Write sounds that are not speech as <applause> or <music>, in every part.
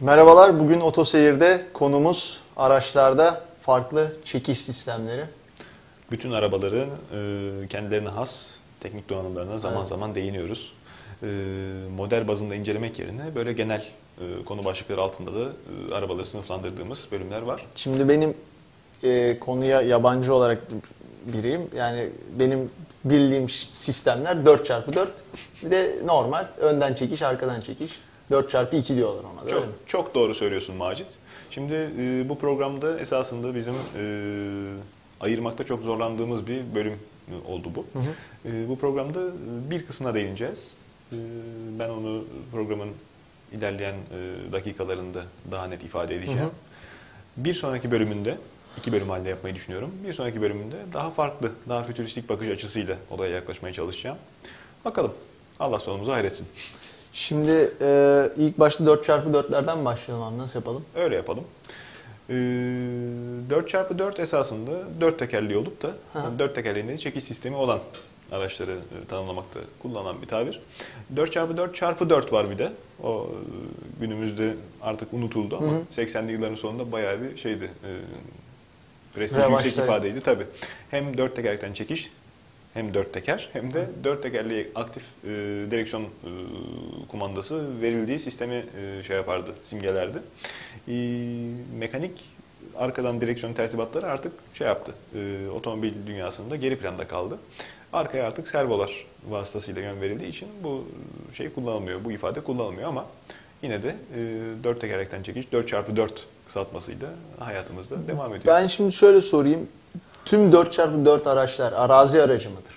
Merhabalar, bugün Otoseyir'de konumuz araçlarda farklı çekiş sistemleri. Bütün arabaların e, kendilerine has teknik donanımlarına zaman Evet. zaman değiniyoruz. E, model bazında incelemek yerine böyle genel e, konu başlıkları altında da e, arabaları sınıflandırdığımız bölümler var. Şimdi benim e, konuya yabancı olarak biriyim. Yani benim bildiğim sistemler 4x4. Bir de normal önden çekiş, arkadan çekiş. 4x2 diyorlar ona Çok, mi? çok doğru söylüyorsun Macit. Şimdi e, bu programda esasında bizim e, ayırmakta çok zorlandığımız bir bölüm oldu bu. E, bu programda e, bir kısmına değineceğiz. E, ben onu programın ilerleyen e, dakikalarında daha net ifade edeceğim. Hı hı. Bir sonraki bölümünde, iki bölüm halinde yapmayı düşünüyorum. Bir sonraki bölümünde daha farklı, daha fütüristik bakış açısıyla olaya yaklaşmaya çalışacağım. Bakalım. Allah sonumuzu hayretsin. Şimdi e, ilk başta 4x4'lerden başlayalım abi. Nasıl yapalım? Öyle yapalım. Ee, 4x4 esasında 4 tekerli olup da Ha. 4 tekerleğinde çekiş sistemi olan araçları e, tanımlamakta kullanılan bir tabir. 4x4 çarpı 4 var bir de. O e, günümüzde artık unutuldu ama Hı hı. 80'li yılların sonunda bayağı bir şeydi. E, prestij yüksek Revaçtaydı. ifadeydi tabii. Hem 4 tekerlekten çekiş hem 4 teker hem de 4 tekerleğe aktif e, direksiyon e, kumandası verildiği sistemi e, şey yapardı, simgelerdi. E, mekanik arkadan direksiyon tertibatları artık şey yaptı. E, otomobil dünyasında geri planda kaldı. Arkaya artık servolar vasıtasıyla yön verildiği için bu şey kullanılmıyor, bu ifade kullanılmıyor ama yine de e, 4 tekerlekten çekiş 4x4 kısaltmasıyla hayatımızda devam ediyor. Ben şimdi şöyle sorayım. Tüm 4x4 araçlar arazi aracı mıdır?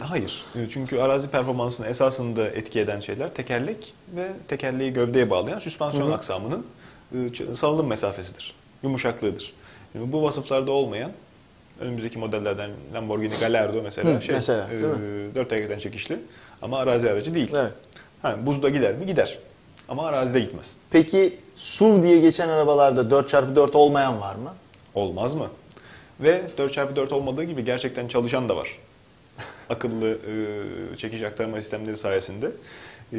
Hayır. Çünkü arazi performansını esasında etki eden şeyler tekerlek ve tekerleği gövdeye bağlayan süspansiyon Hı hı. aksamının e, salınım mesafesidir. Yumuşaklığıdır. Şimdi bu vasıflarda olmayan önümüzdeki modellerden Lamborghini Gallardo mesela Hı, şey mesela, e, değil mi? dört tekerlekten çekişli ama arazi aracı değil. Evet. Ha, buzda gider mi? Gider. Ama arazide gitmez. Peki SUV diye geçen arabalarda 4x4 olmayan var mı? Olmaz mı? Ve 4x4 olmadığı gibi gerçekten çalışan da var. <laughs> Akıllı e, çekiş aktarma sistemleri sayesinde e,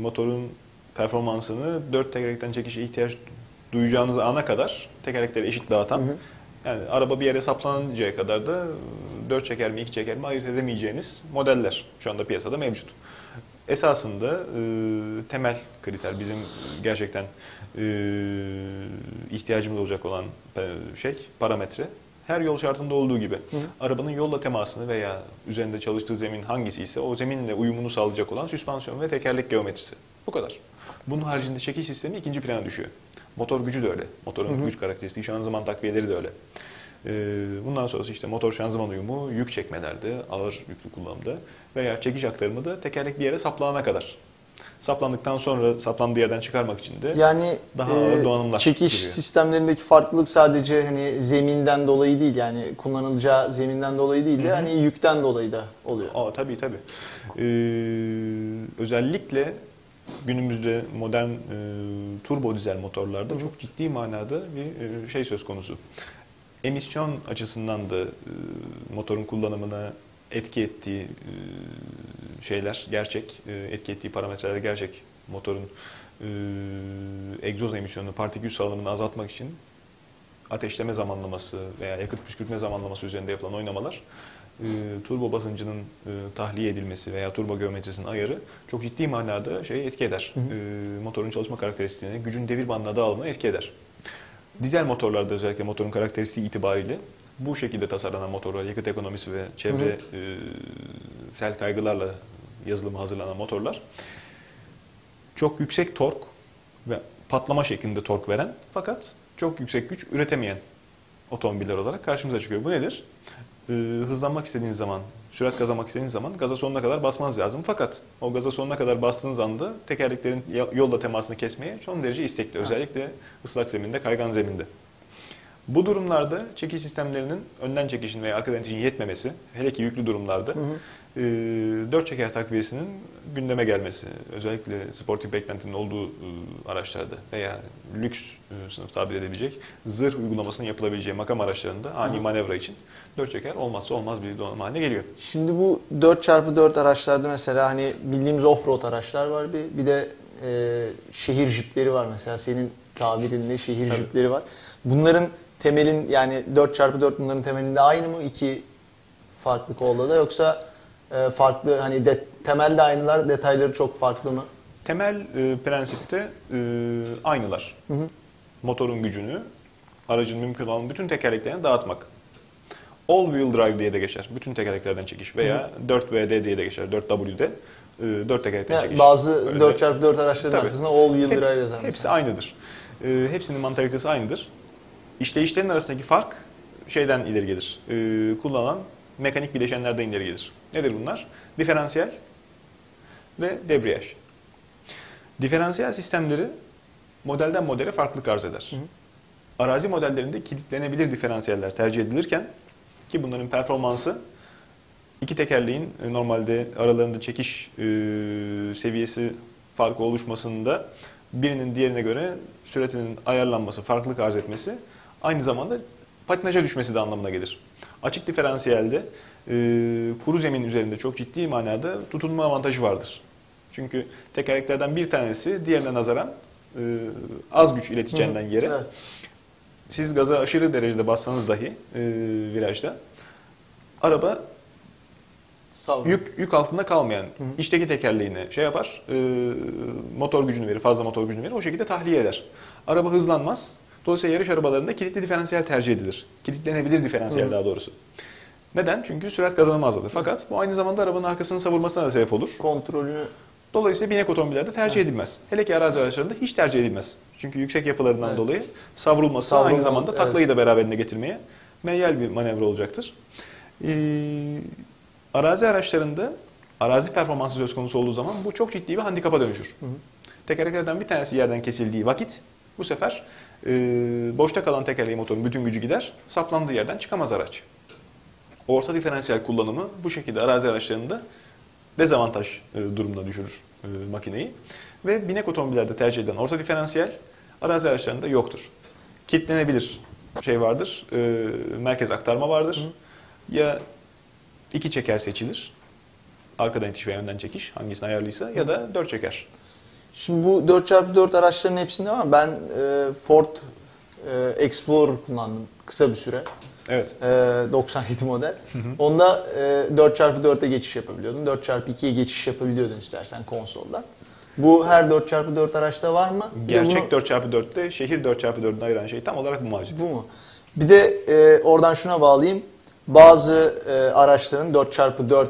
motorun performansını 4 tekerlekten çekişe ihtiyaç duyacağınız ana kadar tekerlekleri eşit dağıtan Hı hı. yani araba bir yere saplanıncaya kadar da 4 çeker mi 2 çeker mi ayırt edemeyeceğiniz modeller şu anda piyasada mevcut. Esasında e, temel kriter bizim gerçekten e, ihtiyacımız olacak olan e, şey parametre her yol şartında olduğu gibi hı. arabanın yolla temasını veya üzerinde çalıştığı zemin hangisi ise o zeminle uyumunu sağlayacak olan süspansiyon ve tekerlek geometrisi. Bu kadar. Bunun haricinde çekiş sistemi ikinci plana düşüyor. Motor gücü de öyle. Motorun Hı hı. güç karakteristiği, şanzıman takviyeleri de öyle. Ee, Bundan sonrası işte motor şanzıman uyumu, yük çekmelerde, ağır yüklü kullanımda veya çekiş aktarımı da tekerlek bir yere saplanana kadar. Saplandıktan sonra saplandığı yerden çıkarmak için de Yani Daha ağır e, donanımlar çekiş giriyor. sistemlerindeki farklılık sadece hani zeminden dolayı değil yani kullanılacağı zeminden dolayı değil de hani yükten dolayı da oluyor. Aa, tabii tabii. Ee, özellikle günümüzde modern e, turbo dizel motorlarda çok ciddi manada bir e, şey söz konusu. Emisyon açısından da e, motorun kullanımına etki ettiği şeyler gerçek, etki ettiği parametreler gerçek. Motorun egzoz emisyonunu, partikül salınımını azaltmak için ateşleme zamanlaması veya yakıt püskürtme zamanlaması üzerinde yapılan oynamalar e, turbo basıncının e, tahliye edilmesi veya turbo geometrisinin ayarı çok ciddi manada şey etki eder. Hı hı. E, motorun çalışma karakteristiğine, gücün devir bandına dağılımına etki eder. Dizel motorlarda özellikle motorun karakteristiği itibariyle bu şekilde tasarlanan motorlar, yakıt ekonomisi ve çevre e, sel kaygılarla yazılımı hazırlanan motorlar çok yüksek tork ve patlama şeklinde tork veren fakat çok yüksek güç üretemeyen otomobiller olarak karşımıza çıkıyor. Bu nedir? Ee, hızlanmak istediğiniz zaman, sürat kazanmak istediğiniz zaman gaza sonuna kadar basmanız lazım. Fakat o gaza sonuna kadar bastığınız anda tekerleklerin yolla temasını kesmeye son derece istekli. Özellikle ıslak zeminde, kaygan zeminde. Bu durumlarda çekiş sistemlerinin önden çekişin veya arkadan çekişin yetmemesi, hele ki yüklü durumlarda Hı hı. e, dört çeker takviyesinin gündeme gelmesi, özellikle sportif beklentinin olduğu e, araçlarda veya lüks e, sınıf tabir edebilecek zırh uygulamasının yapılabileceği makam araçlarında ani Hı. manevra için dört çeker olmazsa olmaz bir donanım haline geliyor. Şimdi bu 4x4 araçlarda mesela hani bildiğimiz offroad araçlar var bir, bir de e, şehir jipleri var mesela senin tabirinle şehir Tabii. jipleri var. Bunların temelin yani 4x4 bunların temelinde aynı mı? İki farklı kolda da yoksa e, farklı hani de, temelde aynılar detayları çok farklı mı? Temel e, prensipte e, aynılar. Hı hı. Motorun gücünü aracın mümkün olan bütün tekerleklerine dağıtmak. All wheel drive diye de geçer. Bütün tekerleklerden çekiş veya 4WD diye de geçer. 4W'de e, 4 tekerlekten Yani çekiş. bazı Böyle de- 4x4 araçların arkasında all wheel Hep- drive yazar. Hepsi mesela. aynıdır. E, hepsinin mantalitesi aynıdır. İşleyişlerin arasındaki fark şeyden ileri gelir. E, kullanılan mekanik bileşenlerden ileri gelir. Nedir bunlar? Diferansiyel ve debriyaj. Diferansiyel sistemleri modelden modele farklılık arz eder. Arazi modellerinde kilitlenebilir diferansiyeller tercih edilirken ki bunların performansı iki tekerleğin e, normalde aralarında çekiş e, seviyesi farkı oluşmasında birinin diğerine göre süratinin ayarlanması, farklılık arz etmesi aynı zamanda patinaja düşmesi de anlamına gelir. Açık diferansiyelde e, kuru zemin üzerinde çok ciddi manada tutunma avantajı vardır. Çünkü tekerleklerden bir tanesi diğerine nazaran e, az güç ileteceğinden yere Evet. siz gaza aşırı derecede bassanız dahi e, virajda araba yük, yük altında kalmayan içteki tekerleğine şey yapar, e, motor gücünü verir, fazla motor gücünü verir, o şekilde tahliye eder. Araba hızlanmaz. Dolayısıyla yarış arabalarında kilitli diferansiyel tercih edilir. Kilitlenebilir diferansiyel daha doğrusu. Neden? Çünkü sürat kazanımı azalır. Fakat bu aynı zamanda arabanın arkasını savurmasına da sebep olur. Kontrolünü Dolayısıyla binek otomobillerde tercih edilmez. Hele ki arazi araçlarında hiç tercih edilmez. Çünkü yüksek yapılarından Evet. dolayı savrulması Savrulma, aynı zamanda evet. taklayı da beraberinde getirmeye meyyal bir manevra olacaktır. Ee, arazi araçlarında arazi performansı söz konusu olduğu zaman bu çok ciddi bir handikapa dönüşür. Tekerleklerden bir tanesi yerden kesildiği vakit bu sefer e, boşta kalan tekerleği motorun bütün gücü gider, saplandığı yerden çıkamaz araç. Orta diferansiyel kullanımı bu şekilde arazi araçlarında dezavantaj e, durumuna düşürür e, makineyi. Ve binek otomobillerde tercih edilen orta diferansiyel arazi araçlarında yoktur. Kilitlenebilir şey vardır, e, merkez aktarma vardır. Ya iki çeker seçilir, arkadan itiş ve önden çekiş hangisini ayarlıysa ya da dört çeker. Şimdi bu 4x4 araçların hepsinde var. Ben e, Ford e, Explorer kullandım kısa bir süre. Evet. E, 97 model. Onda e, 4x4'e geçiş yapabiliyordun. 4x2'ye geçiş yapabiliyordun istersen konsoldan. Bu her 4x4 araçta var mı? Gerçek bunu- 4x4'te şehir 4x4'ünü ayıran şey tam olarak bu macit. Bu mu? Bir de e, oradan şuna bağlayayım. Bazı e, araçların 4x4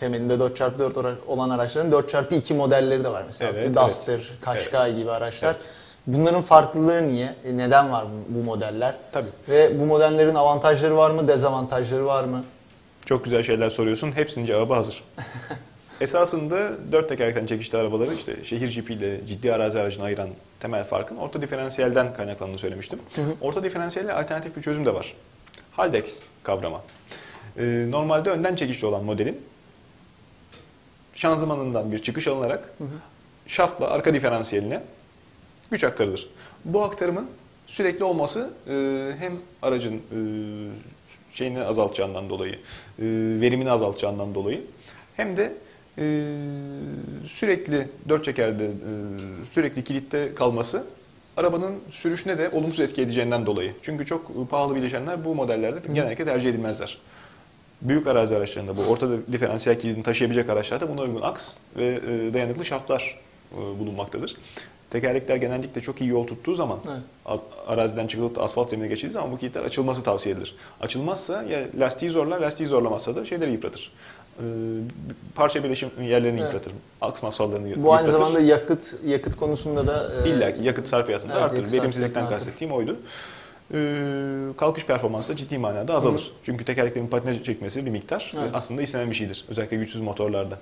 temelinde 4x4 ora- olan araçların 4x2 modelleri de var mesela. Evet, Duster, evet. Qashqai gibi araçlar. Evet. Bunların farklılığı niye? E, neden var bu, modeller? Tabii. Ve bu modellerin avantajları var mı, dezavantajları var mı? Çok güzel şeyler soruyorsun. Hepsinin cevabı hazır. <laughs> Esasında dört tekerlekten çekişli arabaları işte şehir jipiyle ciddi arazi aracını ayıran temel farkın orta diferansiyelden kaynaklandığını söylemiştim. Orta diferansiyelle alternatif bir çözüm de var. Haldex kavramı. Ee, normalde önden çekişli olan modelin şanzımanından bir çıkış alınarak şaftla arka diferansiyeline güç aktarılır. Bu aktarımın sürekli olması e, hem aracın e, şeyini azaltacağından dolayı, e, verimini azaltacağından dolayı hem de e, sürekli dört çekerde e, sürekli kilitte kalması arabanın sürüşüne de olumsuz etki edeceğinden dolayı. Çünkü çok pahalı bileşenler bu modellerde genellikle tercih edilmezler. Büyük arazi araçlarında bu orta diferansiyel kilidini taşıyabilecek araçlarda buna uygun aks ve e, dayanıklı şaftlar e, bulunmaktadır. Tekerlekler genellikle çok iyi yol tuttuğu zaman Evet. araziden çıkılıp da asfalt zemine geçildiği zaman bu kilitler açılması tavsiye edilir. Açılmazsa ya lastiği zorlar, lastiği zorlamazsa da şeyleri yıpratır. E, parça birleşim yerlerini Evet. yıpratır. Aks masfallarını yıpratır. Bu aynı zamanda yakıt yakıt konusunda da e, İlla ki yakıt sarfiyatını da Evet, artırır. yakıt Verimsizlikten artırır. kastettiğim oydu. Ee, kalkış performansı da ciddi manada azalır. Çünkü tekerleklerin patinaj çekmesi bir miktar Evet. e, aslında istenen bir şeydir. Özellikle güçsüz motorlarda.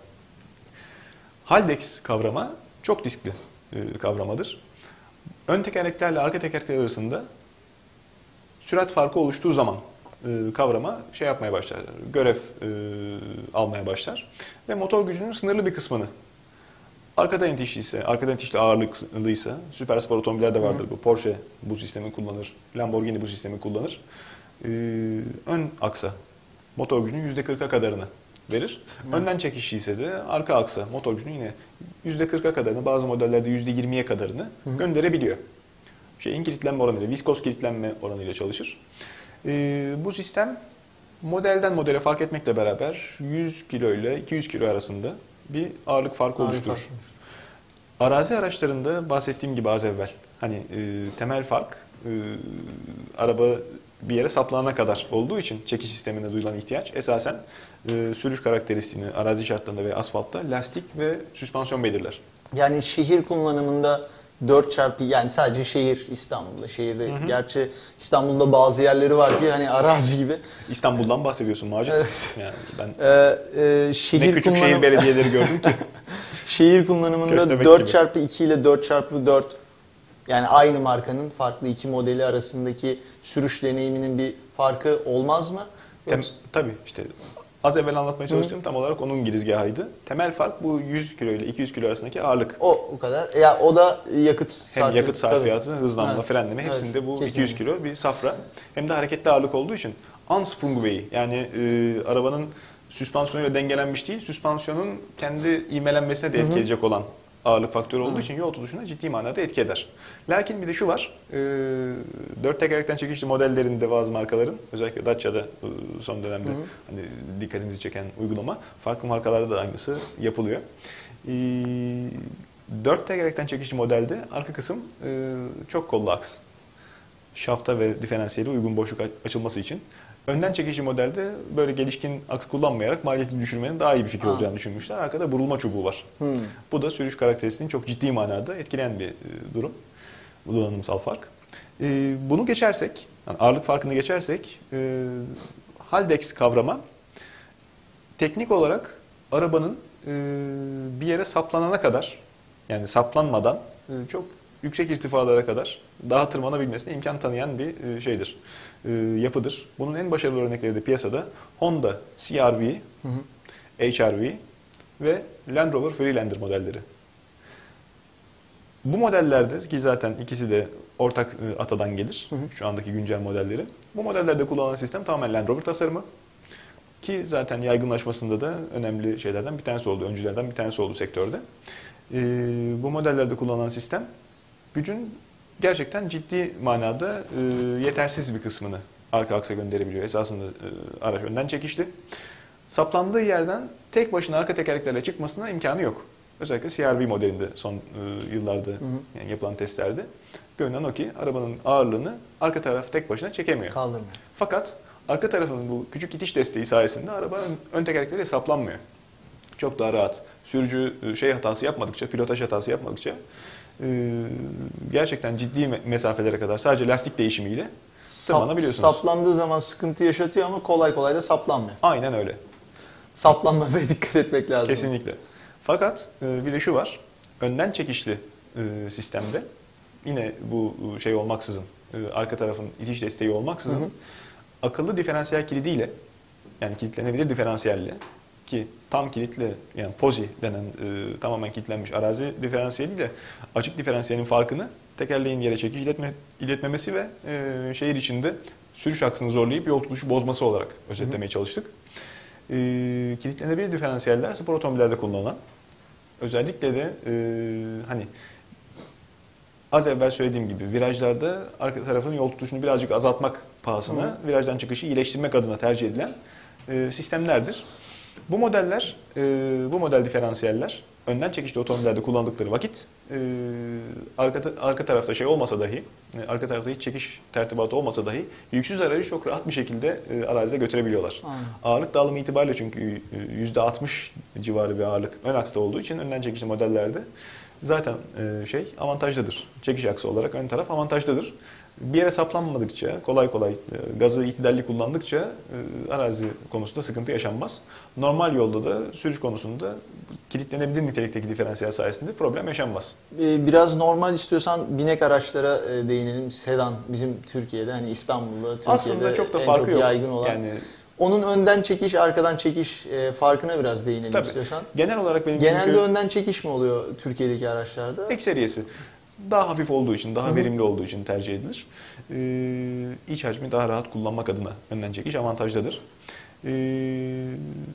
Haldex kavrama çok riskli e, kavramadır. Ön tekerleklerle arka tekerlekler arasında sürat farkı oluştuğu zaman e, kavrama şey yapmaya başlar, görev almaya başlar ve motor gücünün sınırlı bir kısmını arkadan itişliyse, arkadan itişli ağırlıklıysa, süper spor otomobillerde vardır bu. Porsche bu sistemi kullanır, Lamborghini bu sistemi kullanır. E, ön aksa motor gücünün %40'a kadarını verir. Önden çekişli ise de arka aksa motor gücünün yine %40'a kadarını bazı modellerde %20'ye kadarını gönderebiliyor. Şeyin kilitlenme oranıyla, viskos kilitlenme oranıyla çalışır. Ee, bu sistem modelden modele fark etmekle beraber 100 kilo ile 200 kilo arasında bir ağırlık farkı Ağırlık oluşturur. farkı. Arazi araçlarında bahsettiğim gibi az evvel hani e, temel fark e, araba bir yere saplanana kadar olduğu için çekiş sistemine duyulan ihtiyaç esasen e, sürüş karakteristiğini arazi şartlarında ve asfaltta lastik ve süspansiyon belirler. Yani şehir kullanımında 4 çarpı yani sadece şehir İstanbul'da şehirde gerçi İstanbul'da bazı yerleri var ki hani arazi gibi. İstanbul'dan bahsediyorsun Macit. Evet. Yani ben Ee, e, ne şehir küçük kullanım- şehir belediyeleri gördüm ki. <laughs> Şehir kullanımında Köstebek 4 gibi. çarpı 2 ile 4 çarpı 4 yani aynı markanın farklı iki modeli arasındaki sürüş deneyiminin bir farkı olmaz mı? Tem, tabii işte az evvel anlatmaya çalıştığım tam olarak onun girizgahıydı. Temel fark bu 100 kilo ile 200 kilo arasındaki ağırlık. o o kadar. Ya o da yakıt Hem sarfiyatı, yakıt sarfiyatı, hızlanma, Evet. frenleme Evet, hepsinde bu kesinlikle. 200 kilo bir safra. Hem de hareketli ağırlık olduğu için unsprung yani e, arabanın süspansiyonuyla dengelenmiş değil, süspansiyonun kendi ivmelenmesine de etki edecek olan ağırlık faktörü olduğu için yol tutuşuna ciddi manada etki eder. Lakin bir de şu var, e, dört tekerlekten çekişli modellerinde bazı markaların, özellikle Dacia'da e, son dönemde hani dikkatimizi çeken uygulama, farklı markalarda da aynısı yapılıyor. E, dört tekerlekten çekişli modelde arka kısım e, çok kollu aks. Şafta ve diferansiyeli uygun boşluk açılması için. Önden çekişli modelde böyle gelişkin aks kullanmayarak maliyeti düşürmenin daha iyi bir fikir Aa. olacağını düşünmüşler. Arkada burulma çubuğu var. Hmm. Bu da sürüş karakteristiğini çok ciddi manada etkileyen bir e, durum. Bu donanımsal fark. E, bunu geçersek, yani ağırlık farkını geçersek, e, Haldex kavrama teknik olarak arabanın e, bir yere saplanana kadar, yani saplanmadan e, çok yüksek irtifalara kadar daha tırmanabilmesine imkan tanıyan bir e, şeydir, e, yapıdır. Bunun en başarılı örnekleri de piyasada Honda CR-V, HR-V ve Land Rover Freelander modelleri. Bu modellerde ki zaten ikisi de ortak e, atadan gelir. Şu andaki güncel modelleri. Bu modellerde kullanılan sistem tamamen Land Rover tasarımı. Ki zaten yaygınlaşmasında da önemli şeylerden bir tanesi oldu. Öncülerden bir tanesi oldu sektörde. E, bu modellerde kullanılan sistem gücün gerçekten ciddi manada e, yetersiz bir kısmını arka aksa gönderebiliyor. Esasında e, araç önden çekişli. Saplandığı yerden tek başına arka tekerleklerle çıkmasına imkanı yok. Özellikle CR-V modelinde son e, yıllarda yani yapılan testlerde görünen o ki arabanın ağırlığını arka taraf tek başına çekemiyor. Kaldırmıyor. Fakat arka tarafının bu küçük itiş desteği sayesinde araba ön, ön tekerlekleriyle saplanmıyor. Çok daha rahat. Sürücü e, şey hatası yapmadıkça, pilotaj hatası yapmadıkça gerçekten ciddi me- mesafelere kadar sadece lastik değişimiyle Sap, tırmanabiliyorsunuz. saplandığı zaman sıkıntı yaşatıyor ama kolay kolay da saplanmıyor. Aynen öyle. Saplanmamaya <laughs> dikkat etmek lazım. Kesinlikle. Fakat e, bir de şu var. Önden çekişli e, sistemde yine bu e, şey olmaksızın, arka tarafın itiş desteği olmaksızın akıllı diferansiyel kilidiyle yani kilitlenebilir diferansiyelle ki tam kilitli yani pozi denen e, tamamen kilitlenmiş arazi diferansiyeliyle açık diferansiyelin farkını tekerleğin yere çekiş iletme, iletmemesi ve e, şehir içinde sürüş aksını zorlayıp yol tutuşu bozması olarak özetlemeye çalıştık. E, kilitlenebilir diferansiyeller spor otomobillerde kullanılan özellikle de e, hani az evvel söylediğim gibi virajlarda arka tarafın yol tutuşunu birazcık azaltmak pahasına virajdan çıkışı iyileştirmek adına tercih edilen e, sistemlerdir. Bu modeller, e, bu model diferansiyeller önden çekişli otomobillerde kullandıkları vakit e, arka, arka tarafta şey olmasa dahi, e, arka tarafta hiç çekiş tertibatı olmasa dahi yüksüz aracı çok rahat bir şekilde e, arazide götürebiliyorlar. Aynen. Ağırlık dağılımı itibariyle çünkü e, %60 civarı bir ağırlık ön aksta olduğu için önden çekişli modellerde zaten e, şey avantajlıdır. Çekiş aksı olarak ön taraf avantajlıdır. Bir yere saplanmadıkça, kolay kolay e, gazı itidalli kullandıkça e, arazi konusunda sıkıntı yaşanmaz. Normal yolda da sürüş konusunda kilitlenebilir nitelikteki diferansiyel sayesinde problem yaşanmaz. Ee, Biraz normal istiyorsan binek araçlara e, değinelim. Sedan bizim Türkiye'de hani İstanbul'da Türkiye'de Aslında çok da en farkı çok yok. yaygın olan. Yani Onun önden çekiş, arkadan çekiş e, farkına biraz değinelim Tabii. istiyorsan. genel olarak benim Genelde çünkü önden çekiş mi oluyor Türkiye'deki araçlarda? ekseriyesi daha hafif olduğu için, daha verimli olduğu için tercih edilir. Ee, iç hacmi daha rahat kullanmak adına önden çekiş avantajlıdır. Ee,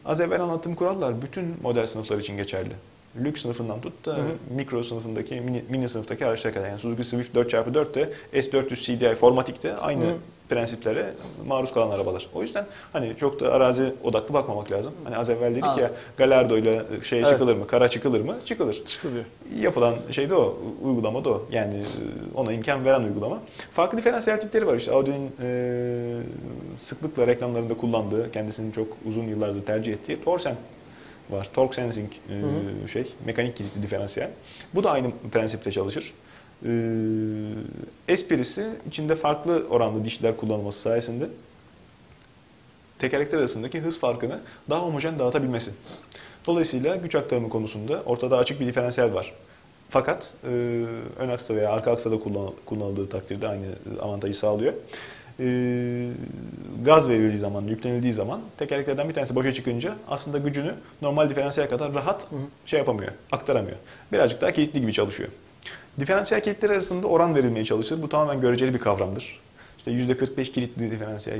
az evvel anlattığım kurallar bütün model sınıflar için geçerli. Lüks sınıfından tut da Hı hı. mikro sınıfındaki, mini, mini sınıftaki araçlara kadar. Yani Suzuki Swift 4x4 de S400 CDI Formatic de aynı Hı. prensiplere maruz kalan arabalar. O yüzden hani çok da arazi odaklı bakmamak lazım. Hani az evvel dedik Anladım. ya Gallardo ile şeye Evet. çıkılır mı, kara çıkılır mı? Çıkılır. Çıkılıyor. Yapılan şey de o, uygulama da o. Yani e, ona imkan veren uygulama. Farklı diferansiyel tipleri var. İşte Audi'nin e, sıklıkla reklamlarında kullandığı, kendisinin çok uzun yıllardır tercih ettiği Torsen var. Torque Sensing e, Hı şey, mekanik kilitli diferansiyel. Bu da aynı prensipte çalışır. E, esprisi içinde farklı oranlı dişler kullanılması sayesinde tekerlekler arasındaki hız farkını daha homojen dağıtabilmesi. Dolayısıyla güç aktarımı konusunda ortada açık bir diferansiyel var. Fakat e, ön aksa veya arka aksada kullan- kullanıldığı takdirde aynı avantajı sağlıyor. E, gaz verildiği zaman, yüklenildiği zaman tekerleklerden bir tanesi boşa çıkınca aslında gücünü normal diferansiyel kadar rahat Hı hı. şey yapamıyor, aktaramıyor. Birazcık daha kilitli gibi çalışıyor. Diferansiyel kilitler arasında oran verilmeye çalışır. Bu tamamen göreceli bir kavramdır. İşte %45 kilitli diferansiyel,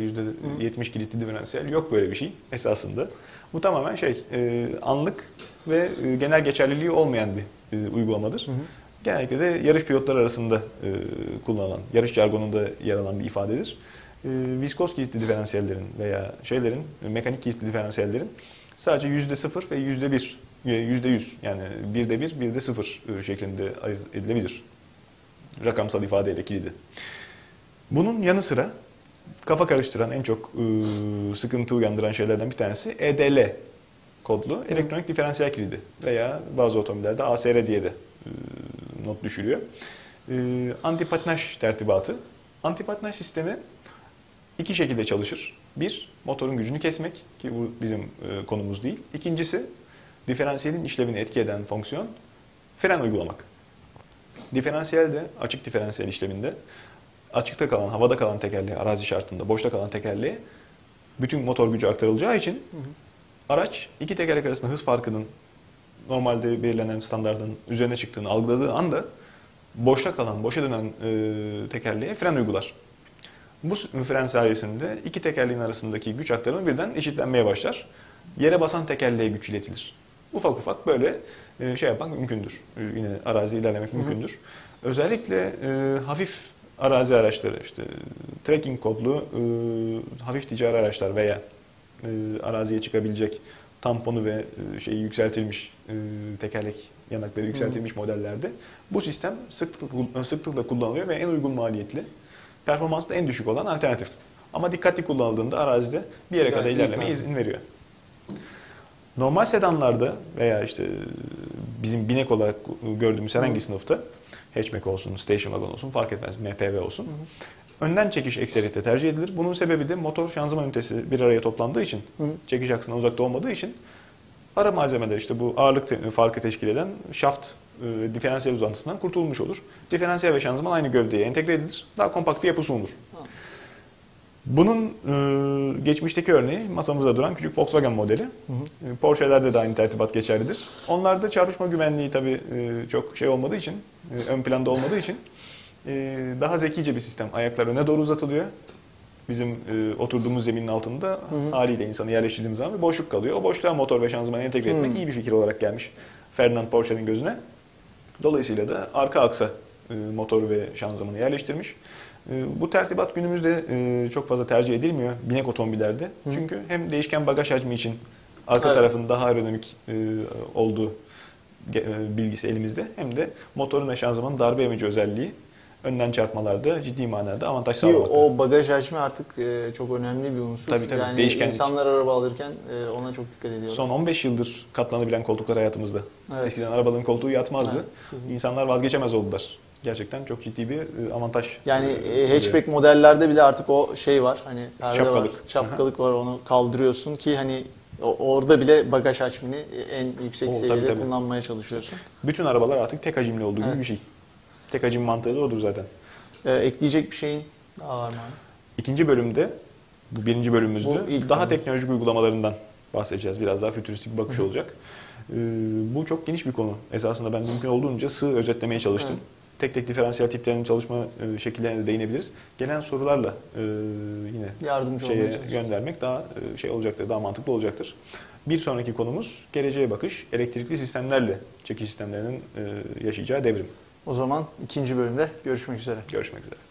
%70 kilitli diferansiyel yok böyle bir şey esasında. Bu tamamen şey e, anlık ve e, genel geçerliliği olmayan bir e, uygulamadır. Hı hı. Genellikle de yarış pilotları arasında e, kullanılan, yarış jargonunda yer alan bir ifadedir. E, viskos kilitli diferansiyellerin veya şeylerin, e, mekanik kilitli diferansiyellerin sadece %0 ve %1, e, %100 yani birde bir, birde sıfır e, şeklinde ayırt edilebilir. Rakamsal ifadeyle kilidi. Bunun yanı sıra kafa karıştıran en çok e, sıkıntı uyandıran şeylerden bir tanesi EDL kodlu elektronik diferansiyel kilidi veya bazı otomobillerde ASR diye de e, not düşülüyor. E, antipatinaj tertibatı. Antipatinaj sistemi iki şekilde çalışır. Bir, motorun gücünü kesmek ki bu bizim e, konumuz değil. İkincisi, diferansiyelin işlevini etki eden fonksiyon fren uygulamak. Diferansiyel de açık diferansiyel işleminde açıkta kalan, havada kalan tekerleğe, arazi şartında boşta kalan tekerleğe bütün motor gücü aktarılacağı için Hı hı. araç iki tekerlek arasında hız farkının normalde belirlenen standartın üzerine çıktığını algıladığı anda boşta kalan, boşa dönen e, tekerleğe fren uygular. Bu fren sayesinde iki tekerleğin arasındaki güç aktarımı birden eşitlenmeye başlar. Yere basan tekerleğe güç iletilir. Ufak ufak böyle e, şey yapmak mümkündür. E, Yine arazi ilerlemek Hı hı. mümkündür. Özellikle e, hafif arazi araçları, işte trekking kodlu e, hafif ticari araçlar veya e, araziye çıkabilecek tamponu ve e, şeyi yükseltilmiş e, tekerlek yanakları yükseltilmiş modellerde bu sistem sıklıkla, sıklıkla kullanılıyor ve en uygun maliyetli, performansı da en düşük olan alternatif. Ama dikkatli kullanıldığında arazide bir yere kadar tabii. izin veriyor. Normal sedanlarda veya işte bizim binek olarak gördüğümüz herhangi sınıfta hatchback olsun, station wagon olsun fark etmez MPV olsun. Önden çekiş ekseriyette tercih edilir. Bunun sebebi de motor şanzıman ünitesi bir araya toplandığı için, Hı çekiş aksından uzakta olmadığı için ara malzemeler işte bu ağırlık te- farkı teşkil eden şaft e, diferansiyel uzantısından kurtulmuş olur. Diferansiyel ve şanzıman aynı gövdeye entegre edilir. Daha kompakt bir yapı sunulur. Tamam. Bunun e, geçmişteki örneği masamızda duran küçük Volkswagen modeli. Hı hı. E, Porsche'lerde de aynı tertibat geçerlidir. Onlarda çarpışma güvenliği tabii e, çok şey olmadığı için, e, ön planda olmadığı için e, daha zekice bir sistem. Ayaklar öne doğru uzatılıyor. Bizim e, oturduğumuz zeminin altında Hı hı. haliyle insanı yerleştirdiğimiz zaman bir boşluk kalıyor. O boşluğa motor ve şanzımanı entegre etmek Hı. iyi bir fikir olarak gelmiş Ferdinand Porsche'nin gözüne. Dolayısıyla da arka aksa e, motor ve şanzımanı yerleştirmiş. E, Bu tertibat günümüzde e, çok fazla tercih edilmiyor binek otomobillerde. Hı. Çünkü hem değişken bagaj hacmi için arka Evet. tarafın daha aerodinamik e, olduğu e, bilgisi elimizde hem de motorun ve şanzımanın darbe emici özelliği önden çarpmalarda ciddi manada avantaj Ki sağlamakta. o bagaj hacmi artık e, çok önemli bir unsur. Tabii, tabii. Yani Değişkenlik. insanlar araba alırken e, ona çok dikkat ediyorlar. Son 15 yıldır katlanabilen koltuklar hayatımızda. Evet. Eskiden arabaların koltuğu yatmazdı. Evet, kesinlikle. İnsanlar vazgeçemez oldular. Gerçekten çok ciddi bir e, avantaj. Yani e, hatchback modellerde bile artık o şey var. Hani perde Şapkalık. var, şapkalık var. Onu kaldırıyorsun ki hani orada bile bagaj hacmini en yüksek Oo, tabii, seviyede tabii. kullanmaya çalışıyorsun. Bütün arabalar artık tek hacimli olduğu gibi Evet. bir şey. Tek hacim mantığı da odur zaten. E, ekleyecek bir şeyin daha var mı? İkinci bölümde, bu birinci bölümümüzde Bu ilk daha bölüm. teknolojik uygulamalarından bahsedeceğiz. Biraz daha fütüristik bir bakış olacak. Ee, bu çok geniş bir konu. Esasında ben mümkün olduğunca sığ özetlemeye çalıştım. Evet. tek tek diferansiyel tiplerinin çalışma e, şekillerine de değinebiliriz. Gelen sorularla e, yine Yardımcı şeye göndermek daha e, şey olacaktır, daha mantıklı olacaktır. Bir sonraki konumuz geleceğe bakış, elektrikli sistemlerle çekiş sistemlerinin e, yaşayacağı devrim. O zaman ikinci bölümde görüşmek üzere. Görüşmek üzere.